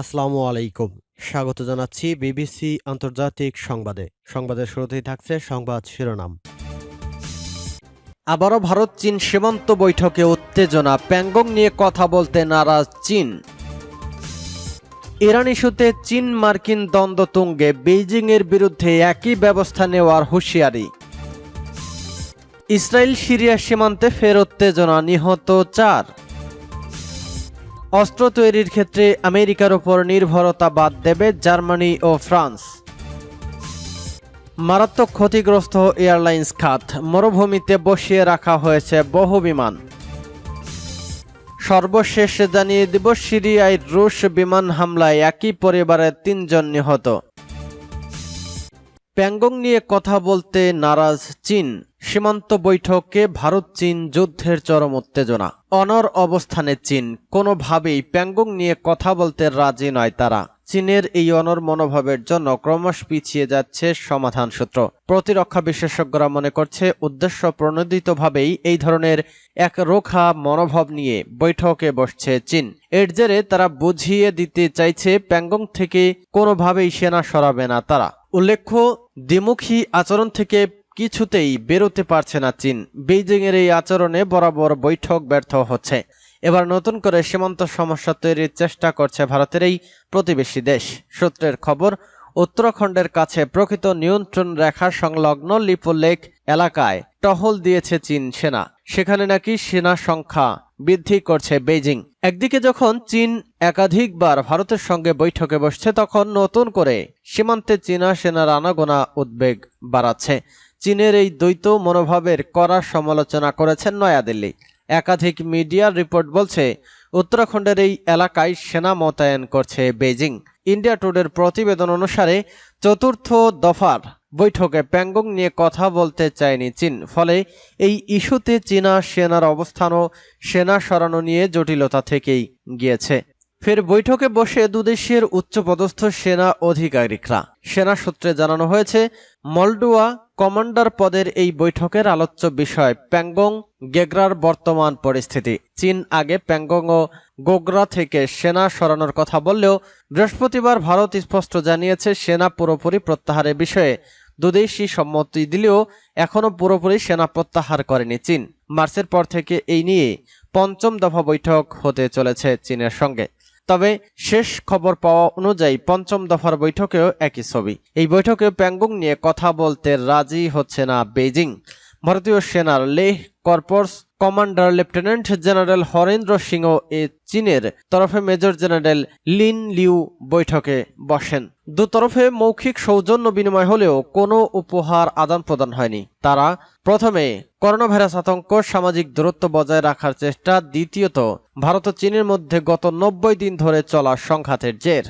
আসসালামু আলাইকুম। স্বাগত জানাচ্ছি বিবিসি আন্তর্জাতিক সংবাদে। সংবাদের শুরুতেই থাকছে সংবাদ শিরোনাম। আবারও ভারত চীন সীমান্ত বৈঠকে উত্তেজনা। প্যাংগং নিয়ে কথা বলতে নারাজ চীন। ইরান ইস্যুতে চীন মার্কিন দ্বন্দ্ব তুঙ্গে। বেইজিংয়ের বিরুদ্ধে একই ব্যবস্থা নেওয়ার হুঁশিয়ারি। ইসরায়েল সিরিয়া সীমান্তে ফের উত্তেজনা। নিহত চার। অস্ত্র তৈরির ক্ষেত্রে আমেরিকার উপর নির্ভরতা বাদ দেবে জার্মানি ও ফ্রান্স। মারাত্মক ক্ষতিগ্রস্ত এয়ারলাইন্স খাত, মরুভূমিতে বসিয়ে রাখা হয়েছে বহু বিমান। সর্বশেষ জানিয়ে দিব, সিরিয়ায় রুশ বিমান হামলায় একই পরিবারের তিনজন নিহত। প্যাংগং নিয়ে কথা বলতে নারাজ চীন। সীমান্ত বৈঠকে ভারত চীন যুদ্ধের চরম উত্তেজনা। অনর অবস্থানে চীন। কোনোভাবেই প্যাংগং নিয়ে কথা বলতে রাজি নয় তারা। চীনের এই অনর মনোভাবের জন্য ক্রমশ পিছিয়ে যাচ্ছে সমাধান সূত্র। প্রতিরক্ষা বিশেষজ্ঞরা মনে করছে, উদ্দেশ্য প্রণোদিতভাবেই এই ধরনের এক রোখা মনোভাব নিয়ে বৈঠকে বসছে চীন। এর জেরে তারা বুঝিয়ে দিতে চাইছে প্যাঙ্গং থেকে কোনোভাবেই সেনা সরাবে না তারা। উল্লেখ্য, দ্বিমুখী আচরণ থেকে কিছুতেই বেরোতে পারছে না চীন। বেইজিংয়ের এই আচরণে বরাবর বৈঠক ব্যর্থ হচ্ছে। এবার নতুন করে সীমান্ত সমস্যা তৈরির চেষ্টা করছে ভারতের এই প্রতিবেশী দেশ। সূত্রের খবর, উত্তরাখণ্ডের কাছে প্রকৃত নিয়ন্ত্রণ রেখা সংলগ্ন লিপোলেক এলাকায় টহল দিয়েছে চীন সেনা। সেখানে নাকি সেনা সংখ্যা বৃদ্ধি করছে বেইজিং। একদিকে যখন চীন একাধিকবার ভারতের সঙ্গে বৈঠকে বসছে, তখন নতুন করে সীমান্তে চীনা সেনার আনাগোনা উদ্বেগ বাড়াচ্ছে। চীনের এই দ্বৈত মনোভাবের কড়া সমালোচনা করেছেন নয়াদিল্লি। একাধিক মিডিয়ার রিপোর্ট বলছে, উত্তরাখণ্ডের এই এলাকায় সেনা মোতায়েন করছে বেজিং ইন্ডিয়া টুডের প্রতিবেদন অনুসারে, চতুর্থ দফার বৈঠকে প্যাংগং নিয়ে কথা বলতে চায়নি চীন, ফলে এই ইস্যুতে চীনা সেনার অবস্থান ও সেনা সরানো নিয়ে জটিলতা থেকেই গিয়েছে। ফের বৈঠকে বসে দুদেশের উচ্চপদস্থ সেনা আধিকারিকরা সেনা সূত্রে জানানো হয়েছে, মলডোয়া কমান্ডার পদের এই বৈঠকের আলোচ্য বিষয় প্যাংগং, গেগরার বর্তমান পরিস্থিতি। চীন আগে প্যাংগং ও গোগরা থেকে সেনা সরানোর কথা বললেও বৃহস্পতিবার ভারত স্পষ্ট জানিয়েছে সেনা পুরোপুরি প্রত্যাহারের বিষয়ে। দুদেশই সম্মতি দিলেও এখনও পুরোপুরি সেনা প্রত্যাহার করেনি চীন। মার্চের পর থেকে এই নিয়ে পঞ্চম দফা বৈঠক হতে চলেছে চীনের সঙ্গে। তবে শেষ খবর পাওয়া অনুযায়ী পঞ্চম দফার বৈঠকেও একই ছবি। এই বৈঠকে প্যাঙ্গুং নিয়ে কথা বলতে রাজি হচ্ছে না বেজিং ভারতীয় সেনার Leh corps commander lieutenant general Harendra Singh এ চীনের তরফে মেজর জেনারেল লিন লিউ বৈঠকে বসেন। দুতরফে মৌখিক সৌজন্য বিনিময় হলেও কোনো উপহার আদান প্রদান হয়নি। তারা প্রথমে করোনা ভাইরাস আতঙ্ক, সামাজিক দূরত্ব বজায় রাখার চেষ্টা, দ্বিতীয়ত ভারত ও চীনের মধ্যে গত নব্বই দিন ধরে চলা সংঘাতের জের।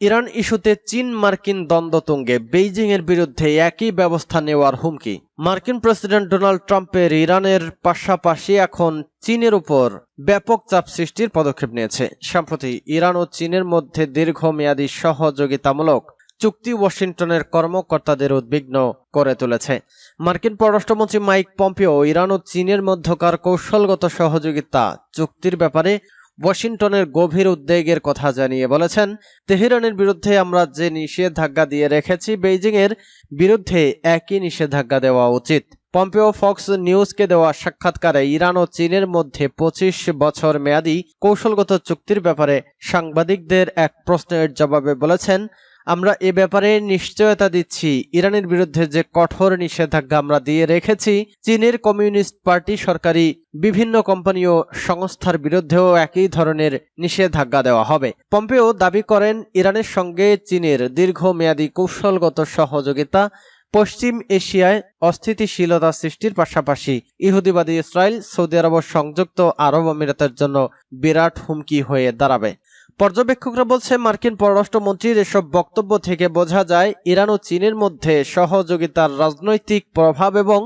ইরান ইস্যুতে চীন মার্কিন দ্বন্দ্ব তুঙ্গে। বেইজিং এর বিরুদ্ধে একই ব্যবস্থা নেওয়ার হুমকি। মার্কিন প্রেসিডেন্ট ডোনাল্ড ট্রাম্পের ইরানের পাশাপাশি এখন চীনের উপর ব্যাপক চাপ সৃষ্টির পদক্ষেপ নিয়েছে। সম্প্রতি ইরান ও চীনের মধ্যে দীর্ঘমেয়াদী সহযোগিতামূলক চুক্তি ওয়াশিংটনের কর্মকর্তাদের উদ্বিগ্ন করে তুলেছে। মার্কিন পররাষ্ট্রমন্ত্রী মাইক পম্পিও ইরান ও চীনের মধ্যকার কৌশলগত সহযোগিতা চুক্তির ব্যাপারে ওয়াশিংটনের গভীর উদ্বেগের কথা জানিয়ে বলেছেন, তেহরানের বিরুদ্ধে আমরা যে নিষেধাজ্ঞা দিয়ে রেখেছি, বেইজিংয়ের বিরুদ্ধে একই নিষেধাজ্ঞা দেওয়া উচিত। পম্পেও ফক্স নিউজকে দেওয়া সাক্ষাৎকারে ইরান ও চীনের মধ্যে পঁচিশ বছর মেয়াদী কৌশলগত চুক্তির ব্যাপারে সাংবাদিকদের এক প্রশ্নের জবাবে বলেছেন আমরা এ ব্যাপারে নিশ্চয়তা দিচ্ছি। ইরানের বিরুদ্ধে যে কঠোর নিষেধাজ্ঞা আমরা দিয়ে রেখেছি, চীনের কমিউনিস্ট পার্টি সরকারি বিভিন্ন কোম্পানি ও সংস্থার বিরুদ্ধেও একই ধরনের নিষেধাজ্ঞা দেওয়া হবে। পম্পেও দাবি করেন, ইরানের সঙ্গে চীনের দীর্ঘমেয়াদী কৌশলগত সহযোগিতা পশ্চিম এশিয়ায় অস্থিতিশীলতা সৃষ্টির পাশাপাশি ইহুদিবাদী ইসরায়েল, সৌদি আরব সংযুক্ত আরব আমিরাতের জন্য বিরাট হুমকি হয়ে দাঁড়াবে। পর্যবেক্ষকরা বলছে, মার্কিন পররাষ্ট্রমন্ত্রীর এসব বক্তব্য থেকে বোঝা যায়, ইরান ও চীনের মধ্যে সহযোগিতার রাজনৈতিক প্রভাব এবং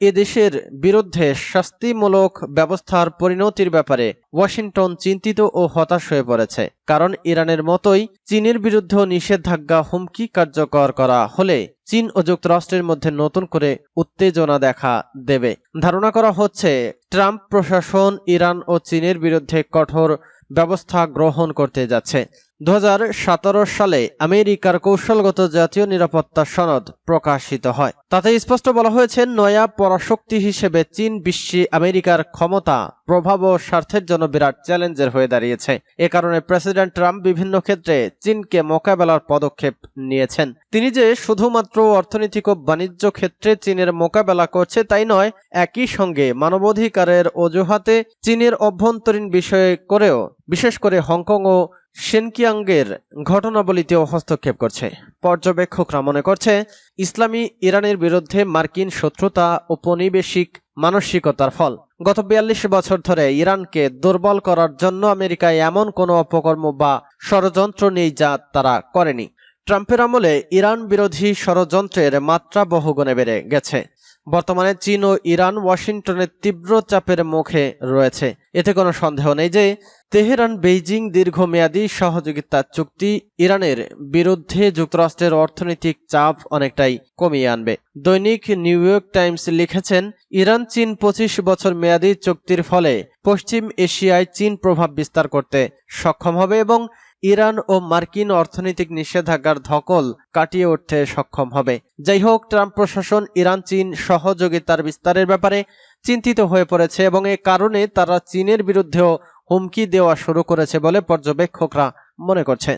এদেশের বিরুদ্ধে শাস্তিমূলক ব্যবস্থার পরিণতির ব্যাপারে ওয়াশিংটন চিন্তিত ও হতাশ হয়ে পড়েছে। কারণ ইরানের মতোই চীনের বিরুদ্ধেও নিষেধাজ্ঞা হুমকি কার্যকর করা হলে চীন ও যুক্তরাষ্ট্রের মধ্যে নতুন করে উত্তেজনা দেখা দেবে। ধারণা করা হচ্ছে, ট্রাম্প প্রশাসন ইরান ও চীনের বিরুদ্ধে কঠোর ব্যবস্থা গ্রহণ করতে যাচ্ছে। দু হাজার সতেরো সালে আমেরিকার কৌশলগত জাতীয় নিরাপত্তা সনদ প্রকাশিত হয়। তাতে স্পষ্ট বলা হয়েছে, নয়া পরাশক্তি হিসেবে চীন বিশ্বে আমেরিকার ক্ষমতা, প্রভাব ও স্বার্থের জন্য বিরাট চ্যালেঞ্জের হয়ে দাঁড়িয়েছে। এ কারণে প্রেসিডেন্ট ট্রাম্প বিভিন্ন ক্ষেত্রে চীনকে মোকাবেলার পদক্ষেপ নিয়েছেন। তিনি যে শুধুমাত্র অর্থনৈতিক ও বাণিজ্য ক্ষেত্রে চীনের মোকাবেলা করছে তাই নয়, একই সঙ্গে মানবাধিকারের অজুহাতে চীনের অভ্যন্তরীণ বিষয়ে করেও, বিশেষ করে হংকং ও সেনকিয়াঙ্গের ঘটনাবলিতেও হস্তক্ষেপ করছে। পর্যবেক্ষকরা মনে করছে, ইসলামী ইরানের বিরুদ্ধে মার্কিন শত্রুতা, ঔপনিবেশিক মানসিকতার ফল। গত বিয়াল্লিশ বছর ধরে ইরানকে দুর্বল করার জন্য আমেরিকায় এমন কোনো অপকর্ম বা ষড়যন্ত্র নেই যা তারা করেনি। ট্রাম্পের আমলে ইরান বিরোধী ষড়যন্ত্রের মাত্রা বহুগুণে বেড়ে গেছে। বর্তমানে চীন ও ইরান ওয়াশিংটনের তীব্র চাপের মুখে রয়েছে। এতে কোনো সন্দেহ নেই যে তেহরান বেইজিং দীর্ঘমেয়াদী সহযোগিতা চুক্তি ইরানের বিরুদ্ধে যুক্তরাষ্ট্রের অর্থনৈতিক চাপ অনেকটাই কমিয়ে আনবে। দৈনিক নিউ ইয়র্ক টাইমস লিখেছেন, ইরান চীন পঁচিশ বছর মেয়াদী চুক্তির ফলে পশ্চিম এশিয়ায় চীন প্রভাব বিস্তার করতে সক্ষম হবে এবং ইরান ও মার্কিন অর্থনৈতিক নিষেধাজ্ঞার ধকল কাটিয়ে উঠতে সক্ষম হবে। যাই হোক ট্রাম্প প্রশাসন, ইরান, চীন সহযোগিতার বিস্তারের ব্যাপারে চিন্তিত হয়ে পড়েছে এবং এ কারণে তারা চীনের বিরুদ্ধেও হুমকি দেওয়া শুরু করেছে বলে পর্যবেক্ষকরা মনে করছে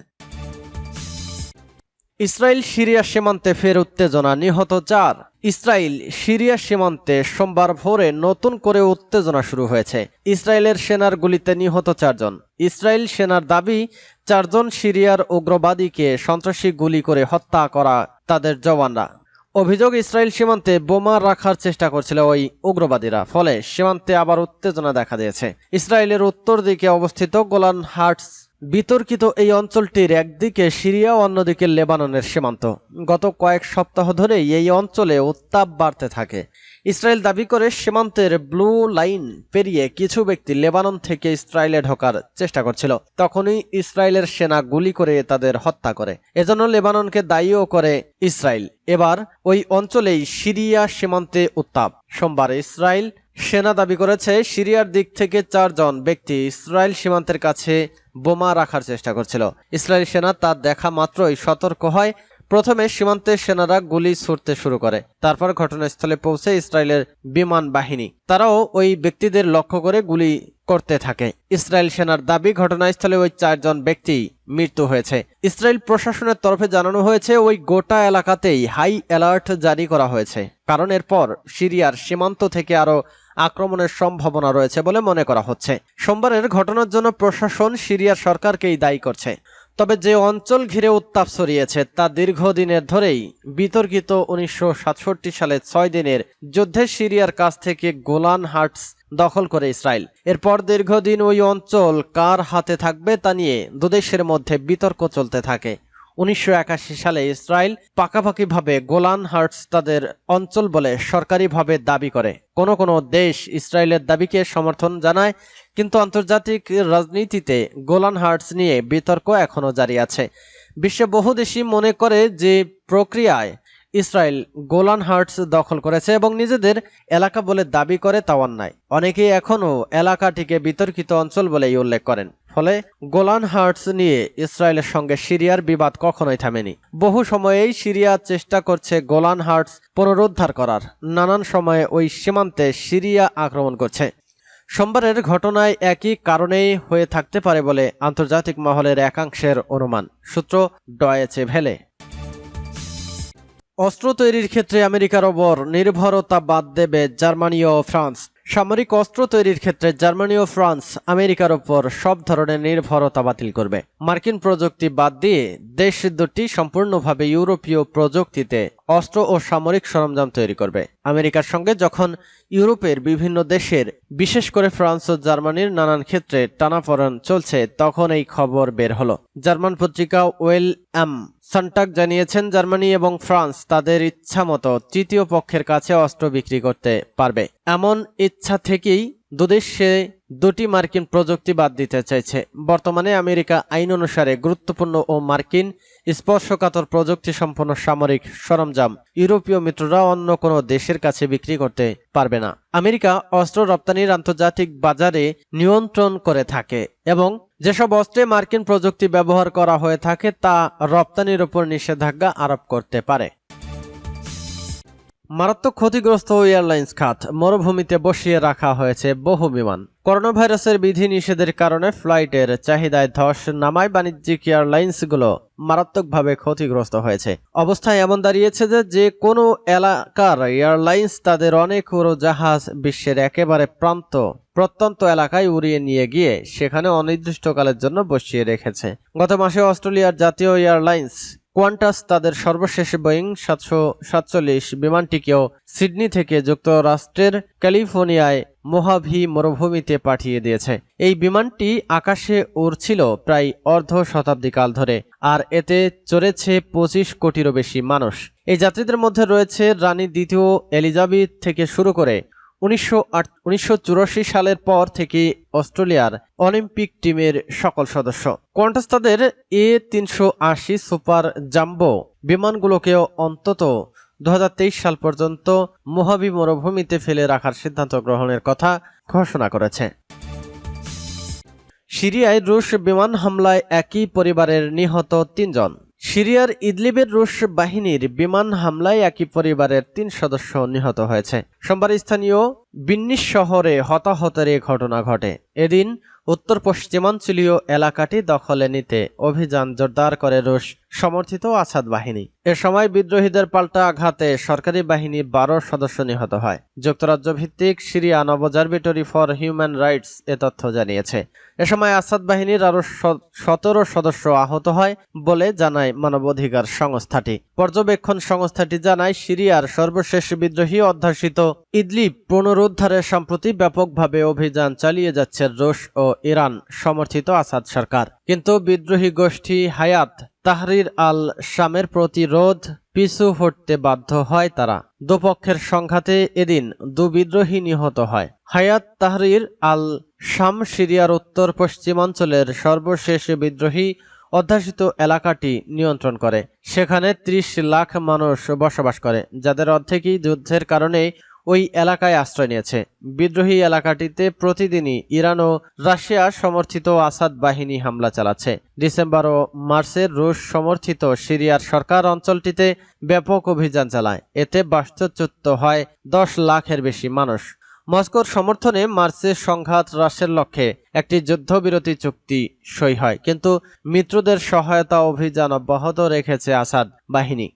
ইসরায়েল সিরিয়া সীমান্তে ফের উত্তেজনা নিহত চার। ইসরায়েল সিরিয়া সীমান্তে সোমবার ভোরে নতুন করে উত্তেজনা শুরু হয়েছে। ইসরায়েলের সেনার গুলিতে নিহত চারজন। ইসরায়েল সেনার দাবি, চারজন সিরিয়ার উগ্রবাদীকে সন্ত্রাসী গুলি করে হত্যা করা তাদের জওয়ানরা। অভিযোগ ইসরায়েল সীমান্তে বোমা রাখার চেষ্টা করছিল ওই উগ্রবাদীরা, ফলে সীমান্তে আবার উত্তেজনা দেখা দিয়েছে। ইসরায়েলের উত্তর দিকে অবস্থিত গোলান হার্টস বিতর্কিত এই অঞ্চলটির একদিকে সিরিয়া অন্যদিকে লেবাননের সীমান্ত। গত কয়েক সপ্তাহ ধরেই এই অঞ্চলে উত্তাপ বাড়তে থাকে। ইসরায়েল দাবি করে সীমান্তের ব্লু লাইন পেরিয়ে কিছু ব্যক্তি লেবানন থেকে ইসরায়েলে ঢোকার চেষ্টা করছিল। তখনই ইসরায়েলের সেনা গুলি করে তাদের হত্যা করে। এজন্য লেবাননকে দায়ীও করে ইসরায়েল। এবার ওই অঞ্চলেই সিরিয়া সীমান্তে উত্তাপ। সোমবার ইসরায়েল সেনা দাবি করেছে, সিরিয়ার দিক থেকে চারজন ব্যক্তি ইসরায়েল সীমান্তের কাছে বোমা রাখার চেষ্টা করছিল। ইসরায়েল সেনা তা দেখা মাত্রই সতর্ক হয়। প্রথমে সীমান্তের সেনারা গুলি ছুটতে শুরু করে। তারপর ঘটনাস্থলে পৌঁছে ইসরায়েলের বিমান বাহিনী। তারাও ওই ব্যক্তিদের লক্ষ্য করে গুলি করতে থাকে। ইসরায়েল সেনার দাবি, ঘটনাস্থলে ওই চারজন ব্যক্তি মৃত্যু হয়েছে। ইসরায়েল প্রশাসনের তরফে জানানো হয়েছে, ওই গোটা এলাকাতেই হাই অ্যালার্ট জারি করা হয়েছে। কারণ এরপর সিরিয়ার সীমান্ত থেকে আরও আক্রমণের সম্ভাবনা রয়েছে বলে মনে করা হচ্ছে। সোমবারের ঘটনার জন্য প্রশাসন সিরিয়ার সরকারকেই দায়ী করছে। তবে যে অঞ্চল ঘিরে উত্তাপ ছড়িয়েছে, তা দীর্ঘদিনের ধরেই বিতর্কিত উনিশশো সালে ছয় দিনের যুদ্ধে সিরিয়ার কাছ থেকে গোলান হার্টস দখল করে ইসরায়েল। এরপর দীর্ঘদিন ওই অঞ্চল কার হাতে থাকবে তা নিয়ে দুদেশের মধ্যে বিতর্ক চলতে থাকে। উনিশশো একাশি সালে ইসরায়েল পাকাপাকিভাবে গোলান হার্টস তাদের অঞ্চল বলে সরকারিভাবে দাবি করে। কোনো কোনো দেশ ইসরায়েলের দাবিকে সমর্থন জানায়, কিন্তু আন্তর্জাতিক রাজনীতিতে গোলান হার্টস নিয়ে বিতর্ক এখনও জারি আছে। বিশ্বে বহু দেশই মনে করে যে প্রক্রিয়ায় ইসরায়েল গোলান হার্টস দখল করেছে এবং নিজেদের এলাকা বলে দাবি করে তা অন্যায় অনেকেই এখনও এলাকাটিকে বিতর্কিত অঞ্চল বলেই উল্লেখ করেন। ফলে গোলান হার্টস নিয়ে ইসরায়েলের সঙ্গে সিরিয়ার বিবাদ কখনোই থামেনি। বহু সময়েই সিরিয়া চেষ্টা করছে গোলান হার্টস পুনরুদ্ধার করার। নানান সময়ে ওই সীমান্তে সিরিয়া আক্রমণ করছে। সোমবারের ঘটনায় একই কারণেই হয়ে থাকতে পারে বলে আন্তর্জাতিক মহলের একাংশের অনুমান। সূত্র ডয়েছে ভেলে। অস্ত্র তৈরির ক্ষেত্রে আমেরিকার ওপর নির্ভরতা বাদ দেবে জার্মানি ও ফ্রান্স। সামরিক অস্ত্র তৈরির ক্ষেত্রে জার্মানি ও ফ্রান্স আমেরিকার ওপর সব ধরনের নির্ভরতা বাতিল করবে। মার্কিন প্রযুক্তি বাদ দিয়ে দেশ দুটি সম্পূর্ণভাবে ইউরোপীয় প্রযুক্তিতে অস্ত্র ও সামরিক সরঞ্জাম তৈরি করবে। আমেরিকার সঙ্গে যখন ইউরোপের বিভিন্ন দেশের, বিশেষ করে ফ্রান্স ও জার্মানির নানান ক্ষেত্রে টানাপড়ন চলছে, তখন এই খবর বের হলো। জার্মান পত্রিকা ওয়েল এম সান্টাক জানিয়েছেন, জার্মানি এবং ফ্রান্স তাদের ইচ্ছা মতো তৃতীয় পক্ষের কাছে অস্ত্র বিক্রি করতে পারবে। এমন ইচ্ছা থেকেই দুদেশে দুটি মার্কিন প্রযুক্তি বাদ দিতে চাইছে। বর্তমানে আমেরিকা আইন অনুসারে গুরুত্বপূর্ণ ও মার্কিন স্পর্শকাতর প্রযুক্তি সম্পন্ন সামরিক সরঞ্জাম ইউরোপীয় মিত্ররা অন্য কোনো দেশের কাছে বিক্রি করতে পারবে না। আমেরিকা অস্ত্র রপ্তানির আন্তর্জাতিক বাজারে নিয়ন্ত্রণ করে থাকে এবং যেসব অস্ত্রে মার্কিন প্রযুক্তি ব্যবহার করা হয়ে থাকে তা রপ্তানির উপর নিষেধাজ্ঞা আরোপ করতে পারে। মারাত্মক ক্ষতিগ্রস্ত এয়ারলাইন্স খাত মরুভূমিতে বসিয়ে রাখা হয়েছে বহু বিমান। করোনা ভাইরাসের বিধি নিষেধের কারণে ফ্লাইটের চাহিদায় ধস নামায় বাণিজ্যিক এয়ারলাইন্সগুলো মারাত্মকভাবে ক্ষতিগ্রস্ত হয়েছে। অবস্থা এমন দাঁড়িয়েছে যে যে কোনো এলাকার এয়ারলাইন্স তাদের অনেক উড়োজাহাজ বিশ্বের একেবারে প্রান্ত, প্রত্যন্ত এলাকায় উড়িয়ে নিয়ে গিয়ে সেখানে অনির্দিষ্টকালের জন্য বসিয়ে রেখেছে। গত মাসে অস্ট্রেলিয়ার জাতীয় এয়ারলাইন্স কোয়ান্টাস তাদের সর্বশেষ বোয়িং সাতশো সাতচল্লিশ বিমানটিকেও সিডনি থেকে যুক্তরাষ্ট্রের ক্যালিফোর্নিয়ায় মোহাভি মরুভূমিতে পাঠিয়ে দিয়েছে। এই বিমানটি আকাশে উড়ছিল প্রায় অর্ধ শতাব্দী কাল ধরে, আর এতে চড়েছে পঁচিশ কোটিরও বেশি মানুষ। এই যাত্রীদের মধ্যে রয়েছে রানী দ্বিতীয় এলিজাবেথ থেকে শুরু করে উনিশশো সালের পর থেকে অস্ট্রেলিয়ার অলিম্পিক টিমের সকল সদস্য। কোয়ান্টাস তাদের এ তিনশো আশি সুপার জাম্বো বিমানগুলোকেও অন্তত দু হাজার তেইশ সাল পর্যন্ত মোহাবি মরুভূমিতে ফেলে রাখার সিদ্ধান্ত গ্রহণের কথা ঘোষণা করেছে। সিরিয়ায় রুশ বিমান হামলায় একই পরিবারের নিহত তিনজন। সিরিয়ার ইদলিবের রুশ বাহিনীর বিমান হামলায় একই পরিবারের তিন সদস্য নিহত হয়েছে। সোমবার স্থানীয় বিন্নিস শহরে হতাহতের এ ঘটনা ঘটে। এদিন উত্তর পশ্চিমাঞ্চলীয় এলাকাটি দখলে নিতে অভিযান জোরদার করে রুশ সমর্থিত আসাদ বাহিনী। এ সময় বিদ্রোহীদের পাল্টা আঘাতে সরকারি বাহিনী বারো সদস্য নিহত হয়। যুক্তরাজ্য ভিত্তিক Syria observatory for human rights এ তথ্য জানিয়েছে। এ সময় আসাদ বাহিনীর আরও সতেরো সদস্য আহত হয় বলে জানায় মানবাধিকার সংস্থাটি। পর্যবেক্ষণ সংস্থাটি জানায়, সিরিয়ার সর্বশেষ বিদ্রোহী অধ্যাসিত ইদলিব পুনরুদ্ধারে সম্প্রতি ব্যাপকভাবে অভিযান চালিয়ে যাচ্ছে রুশ ও ইরান, সমর্থিত আসাদ সরকার। কিন্তু বিদ্রোহী গোষ্ঠী হায়াত তাহরির আল শামের প্রতিরোধ পিছু হটতে বাধ্য হয় তারা। দুপক্ষের সংঘাতে এদিন দু বিদ্রোহী নিহত হয়। হায়াত তাহরির আল শাম সিরিয়ার উত্তর পশ্চিমাঞ্চলের সর্বশেষ বিদ্রোহী অধ্যাসিত এলাকাটি নিয়ন্ত্রণ করে। সেখানে ত্রিশ লাখ মানুষ বসবাস করে, যাদের অর্ধেকই যুদ্ধের কারণে ওই এলাকায় আশ্রয় নিয়েছে। বিদ্রোহী এলাকাটিতে প্রতিদিনই ইরান ও রাশিয়া সমর্থিত আসাদ বাহিনী হামলা চালাচ্ছে। ডিসেম্বর ও মার্চের রুশ সমর্থিত সিরিয়ার সরকার অঞ্চলটিতে ব্যাপক অভিযান চালায়। এতে বাস্তুচ্যুত হয় দশ লাখের বেশি মানুষ। মস্কোর সমর্থনে মার্চের সংঘাত হ্রাসের লক্ষ্যে একটি যুদ্ধবিরতি চুক্তি সই হয়। কিন্তু মিত্রদের সহায়তা অভিযান অব্যাহত রেখেছে আসাদ বাহিনী।